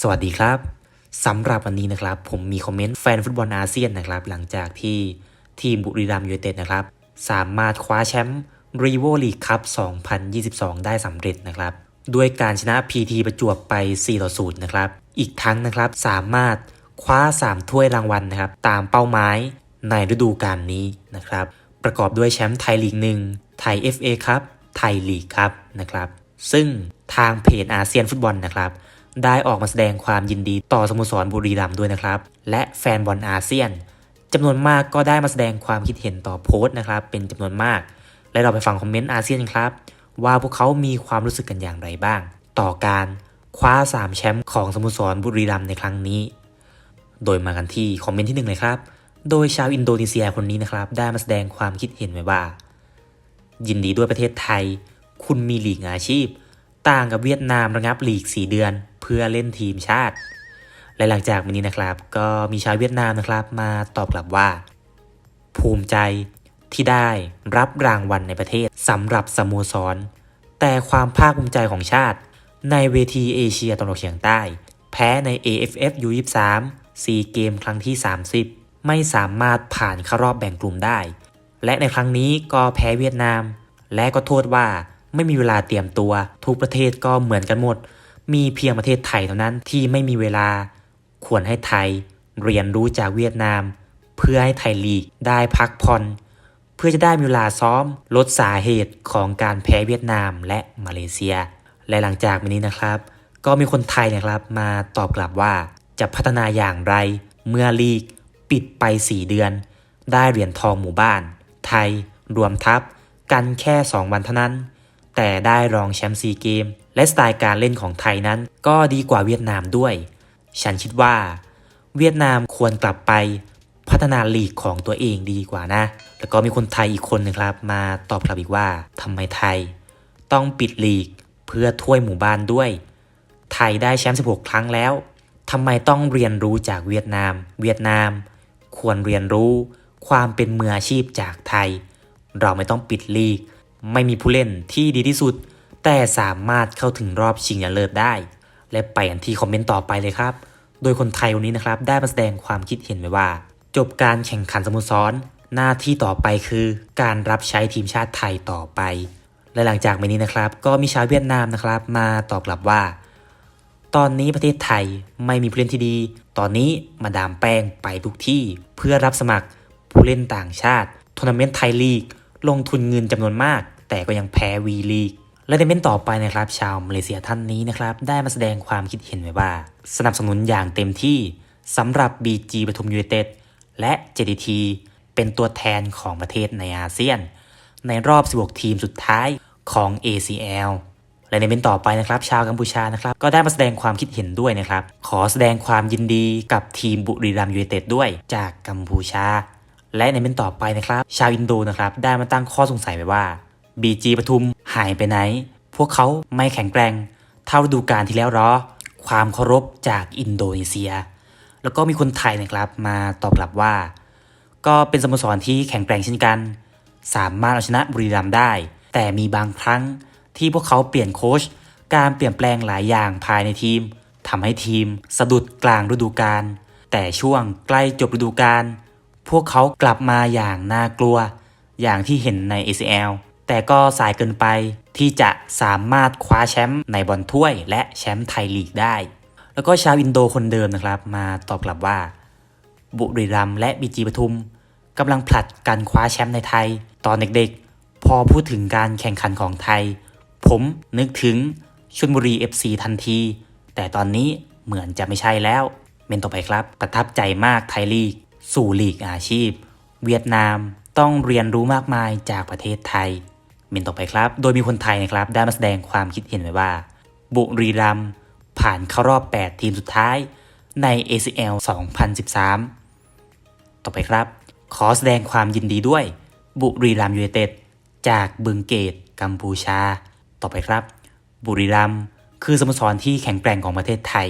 สวัสดีครับสำหรับวันนี้นะครับ ผมมีคอมเมนต์แฟนฟุตบอลอาเซียนนะครับ หลังจากที่ทีมบุรีรัมย์ยูไนเต็ดนะครับ สามารถคว้าแชมป์รีโวลีกคัพ2022 ได้สำเร็จนะครับด้วยการชนะ PT ประจวบไป 4 ต่อ 0 นะครับ อีกทั้งนะครับสามารถคว้า 3 ถ้วยรางวัลนะครับ ตามเป้าหมายในฤดูกาลนี้นะครับ ประกอบด้วยแชมป์ไทยลีกหนึ่งไทย FA ครับไทยลีกครับนะครับ ซึ่งทางเพจอาเซียนฟุตบอลนะครับได้ออกมาแสดงความยินดีต่อสโมสรบุรีรัมย์ด้วยนะครับ และแฟนบอลอาเซียนจำนวนมากก็ได้มาแสดงความคิดเห็นต่อโพสต์นะครับ เป็นจำนวนมาก และเราไปฟังคอมเมนต์อาเซียนครับ ว่าพวกเขามีความรู้สึกกันอย่างไรบ้าง ต่อการคว้า 3 แชมป์ของสโมสรบุรีรัมย์ในครั้งนี้ โดยมากันที่คอมเมนต์ที่หนึ่งเลยครับ โดยชาวอินโดนีเซียคนนี้นะครับ ได้มาแสดงความคิดเห็นไว้ว่า ยินดีด้วยประเทศไทย คุณมีหลีกอาชีพ ต่างกับเวียดนามระงับหลีก 4 เดือน เพื่อเล่นทีมชาติ และหลังจากวันนี้นะครับ ก็มีชาวเวียดนามนะครับ มาตอบกลับว่า ภูมิใจที่ได้รับรางวัลในประเทศสำหรับสโมสร แต่ความภาคภูมิใจของชาติ ในเวทีเอเชียตะวันออกเฉียงใต้ แพ้ใน AFF U23 4 เกมครั้งที่ 30 ไม่สามารถผ่านเข้ารอบแบ่งกลุ่มได้ และในครั้งนี้ก็แพ้เวียดนาม และก็โทษว่าไม่มีเวลาเตรียมตัว ทุกประเทศก็เหมือนกันหมด มีเพียงประเทศไทยเท่านั้นที่ไม่มีเวลา ควรให้ไทย เรียนรู้จากเวียดนาม เพื่อให้ไทยลีกได้พักผ่อนเพื่อจะได้มีเวลาซ้อม ลดสาเหตุของการแพ้เวียดนามและมาเลเซีย และหลังจากนี้นะครับ ก็มีคนไทยนะครับมาตอบกลับว่าจะพัฒนาอย่างไรเมื่อลีก ปิดไป 4 เดือน ได้เหรียญทองหมู่บ้าน ไทย รวมทัพ กันแค่ 2 วันเท่านั้น แต่ได้รองแชมป์ซีเกม และสไตล์การเล่นของไทยนั้น ก็ดีกว่าเวียดนามด้วย ฉันคิดว่า เวียดนามควรกลับไปพัฒนาลีกของตัวเองดีกว่านะ แล้วก็มีคนไทยอีกคนนะครับ มาตอบกลับอีกว่าทำไมไทย ต้องปิดลีกเพื่อถ้วยหมู่บ้านด้วย ไทยได้แชมป์16 ครั้งแล้วทำไมต้องเรียนรู้จากเวียดนาม เวียดนาม ควรเรียนรู้ ความเป็นมืออาชีพจากไทย เราไม่ต้องปิดลีก ไม่มีผู้เล่นที่ดีที่สุด แต่สามารถเข้าถึงรอบชิงชนะเลิศได้ และไปกันที่คอมเมนต์ต่อไปเลยครับ โดยคนไทยวันนี้นะครับได้มาแสดงความคิดเห็นไว้ว่า จบการแข่งขันสโมสรหน้าที่ต่อไปคือการรับใช้ทีมชาติไทยต่อไป และหลังจากวันนี้นะครับ ก็มีชาวเวียดนามนะครับ มาตอบกลับว่า ตอนนี้ประเทศไทยไม่มีผู้เล่นที่ดี ตอนนี้มาดามแป้งไปทุกที่เพื่อรับสมัครผู้เล่นต่างชาติทัวร์นาเมนต์ไทยลีก ลงทุนเงินจำนวนมาก แต่ก็ยังแพ้วีลีก และในเมนต์ต่อไปนะครับ ชาวมาเลเซียท่านนี้นะครับ ได้มาแสดงความคิดเห็นไว้ว่า สนับสนุนอย่างเต็มที่สำหรับ BG ปทุมยูไนเต็ดและ JDT เป็นตัวแทนของประเทศในอาเซียน ในรอบ 16 ทีมสุดท้ายของ ACL และในเมนต์ต่อไปนะครับชาวกัมพูชานะครับก็ได้มาแสดงความคิดเห็นด้วยนะครับ ขอแสดงความยินดีกับทีมบุรีรัมย์ยูไนเต็ดด้วยจากกัมพูชา และในเมนต์ต่อไปนะครับ ชาวอินโดนะครับได้มาตั้งข้อสงสัยไว้ว่า BG ปทุมหายไปไหน พวกเขาไม่แข็งแกร่ง เท่าฤดูกาลที่แล้วหรอ ความเคารพจากอินโดนีเซีย แล้วก็มีคนไทยนะครับมาตอบกลับว่า ก็เป็นสโมสรที่แข็งแกร่งเช่นกัน สามารถเอาชนะบุรีรัมย์ได้ แต่มีบางครั้ง ที่พวกเขาเปลี่ยนโค้ชการเปลี่ยนแปลงหลายอย่างภายในทีมทำให้ทีมสะดุดกลางฤดูกาลแต่ช่วงใกล้จบฤดูกาลพวกเขากลับมาอย่างน่ากลัว อย่างที่เห็นใน ACL แต่ก็สายเกินไปที่จะสามารถคว้าแชมป์ในบอลถ้วย และแชมป์ไทยลีกได้ แล้วก็ชาวอินโดคนเดิมนะครับ มาตอบกลับว่า บุรีรัมย์และบีจีปทุมกำลังผลัดกันคว้าแชมป์ในไทย ตอนเด็กๆ พอพูดถึงการแข่งขันของไทย ผมนึกถึงชลบุรี FC ทันที แต่ตอนนี้เหมือนจะไม่ใช่แล้ว เมนต่อไปครับ ประทับใจมากไทยลีก สู่ลีกอาชีพ เวียดนามต้องเรียนรู้มากมายจากประเทศไทย เมนต่อไปครับ โดยมีคนไทยนะครับได้มาแสดงความคิดเห็นไว้ว่า บุรีรัมผ่านเข้ารอบ 8 ทีมสุดท้ายใน ACL 2013 ต่อไปครับ ขอแสดงความยินดีด้วย บุรีรัมย์ยูไนเต็ดจากบึงเกตกัมพูชา ต่อไปครับ บุรีรัมย์คือสโมสรที่แข็งแกร่งของประเทศไทย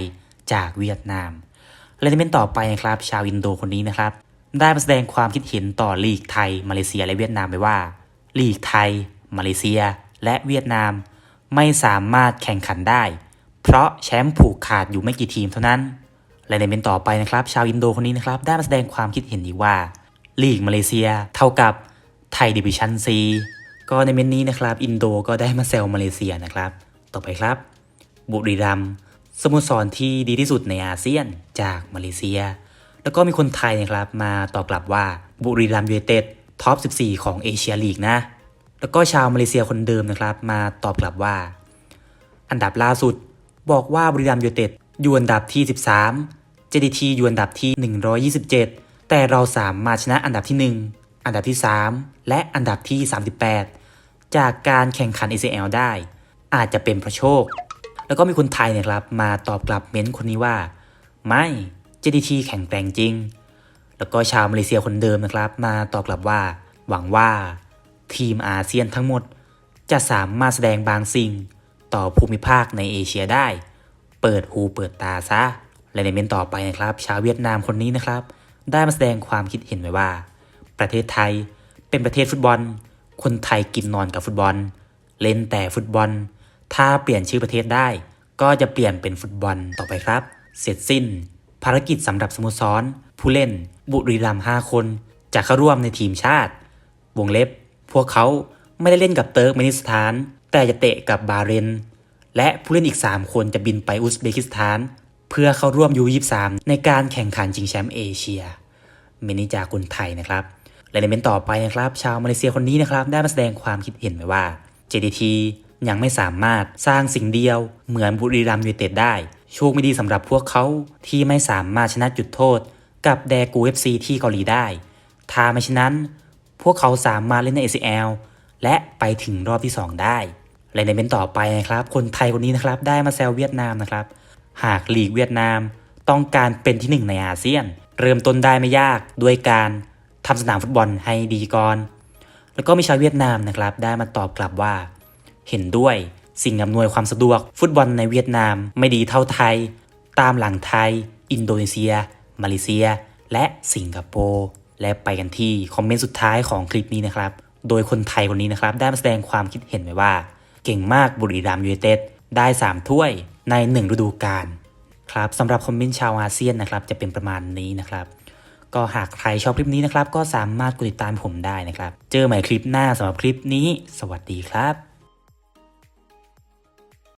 จากเวียดนามและในเมนต่อไปนะครับ ชาวอินโดคนนี้นะครับ ได้มาแสดงความคิดเห็นต่อลีกไทย มาเลเซียและเวียดนามไปว่า ลีกไทย มาเลเซีย และเวียดนาม ไม่สามารถแข่งขันได้ เพราะแชมป์ผูกขาดอยู่ไม่กี่ทีมเท่านั้น และในเมนต่อไปนะครับ ชาวอินโดคนนี้นะครับ ได้มาแสดงความคิดเห็นอีกว่า ลีกมาเลเซีย เท่ากับไทยดิวิชั่นซี ก็ในเมนนี้นะครับ อินโดก็ได้มาแซวมาเลเซียนะครับ ต่อไปครับ บุรีรัมสโมสรที่ดีที่สุดในอาเซียนจากมาเลเซีย แล้วก็มีคนไทยนะครับมาตอบกลับว่าบุรีรัมยูไนเต็ดท็อป 14 ของเอเชียลีกนะ แล้วก็ชาวมาเลเซียคนเดิมนะครับ มาตอบกลับว่า อันดับล่าสุด บอกว่าบุรีรัมย์ยูไนเต็ดอยู่อันดับที่ 13 JDT อยู่อันดับที่ 127 แต่เราสามารถชนะอันดับที่ 1 อันดับที่ 3 และอันดับที่ 38 จากการแข่งขัน ACL ได้ อาจจะเป็นเพราะโชค แล้วก็มีคนไทยเนะครับมาตอบกลับเม้นต์คนนี้ว่า ไม่ JDT แข็งแกร่งจริง แล้วก็ชาวมาเลเซียคนเดิมนะครับ มาตอบกลับว่า หวังว่าทีมอาเซียนทั้งหมด จะสามารถแสดงบางสิ่งต่อภูมิภาคในเอเชียได้ เปิดหูเปิดตาซะ และในเมนต์ต่อไปนะครับ ชาวเวียดนามคนนี้นะครับ ได้มาแสดงความคิดเห็นไว้ว่า ประเทศไทยเป็นประเทศฟุตบอล คนไทยกินนอนกับฟุตบอล เล่นแต่ฟุตบอล ถ้าเปลี่ยนชื่อประเทศได้ ก็จะเปลี่ยนเป็นฟุตบอลต่อไปครับ เสร็จสิ้น ภารกิจสำหรับสโมสรผู้เล่น บุรีรัมย์5คนจะเข้าร่วมในทีมชาติ วงเล็บ พวกเขาไม่ได้เล่นกับเติร์กเมนิสถาน แต่จะเตะกับบาเรน และผู้เล่นอีก 3 คนจะบินไปอุซเบกิสถาน เพื่อเข้าร่วมยู23ในการแข่งขันชิงแชมป์เอเชียเมนิจากคนไทยนะครับ และในเมนต่อไปนะครับ ชาวมาเลเซียคนนี้นะครับ ได้มาแสดงความคิดเห็นไว้ว่า JDT ยังไม่สามารถสร้างสิ่งเดียวเหมือนบุรีรัมย์ยูไนเต็ดได้ โชคไม่ดีสำหรับพวกเขาที่ไม่สามารถชนะจุดโทษ กับแดกูเอฟซีที่เกาหลีได้ ถ้าไม่เช่นนั้น พวกเขาสามารถเล่นใน ACL และไปถึงรอบที่ 2 ได้ และในเมนต่อไปนะครับ คนไทยคนนี้นะครับได้มาแซวเวียดนามนะครับ หากลีกเวียดนามต้องการเป็นที่หนึ่งในอาเซียน เริ่มต้นได้ไม่ยากด้วยการ ทำสนามฟุตบอลให้ดีก่อน แล้วก็มีชาวเวียดนามนะครับ ได้มาตอบกลับว่า เห็นด้วยสิ่งอำนวยความสะดวก ฟุตบอลในเวียดนามไม่ดีเท่าไทย ตามหลังไทย อินโดนีเซีย มาเลเซีย และสิงคโปร์และไปกันที่คอมเมนต์สุดท้ายของคลิปนี้นะครับ โดยคนไทยคนนี้นะครับ ได้มาแสดงความคิดเห็นไว้ว่า เก่งมากบุรีรัมย์ยูไนเต็ดได้ 3 ถ้วยใน 1 ฤดูกาลครับสำหรับคอมเมนต์ชาวอาเซียนนะครับ จะเป็นประมาณนี้นะครับ ก็หากใครชอบคลิปนี้นะครับ ก็สามารถกดติดตามผมได้นะครับ เจอใหม่คลิปหน้าสำหรับคลิปนี้ สวัสดีครับ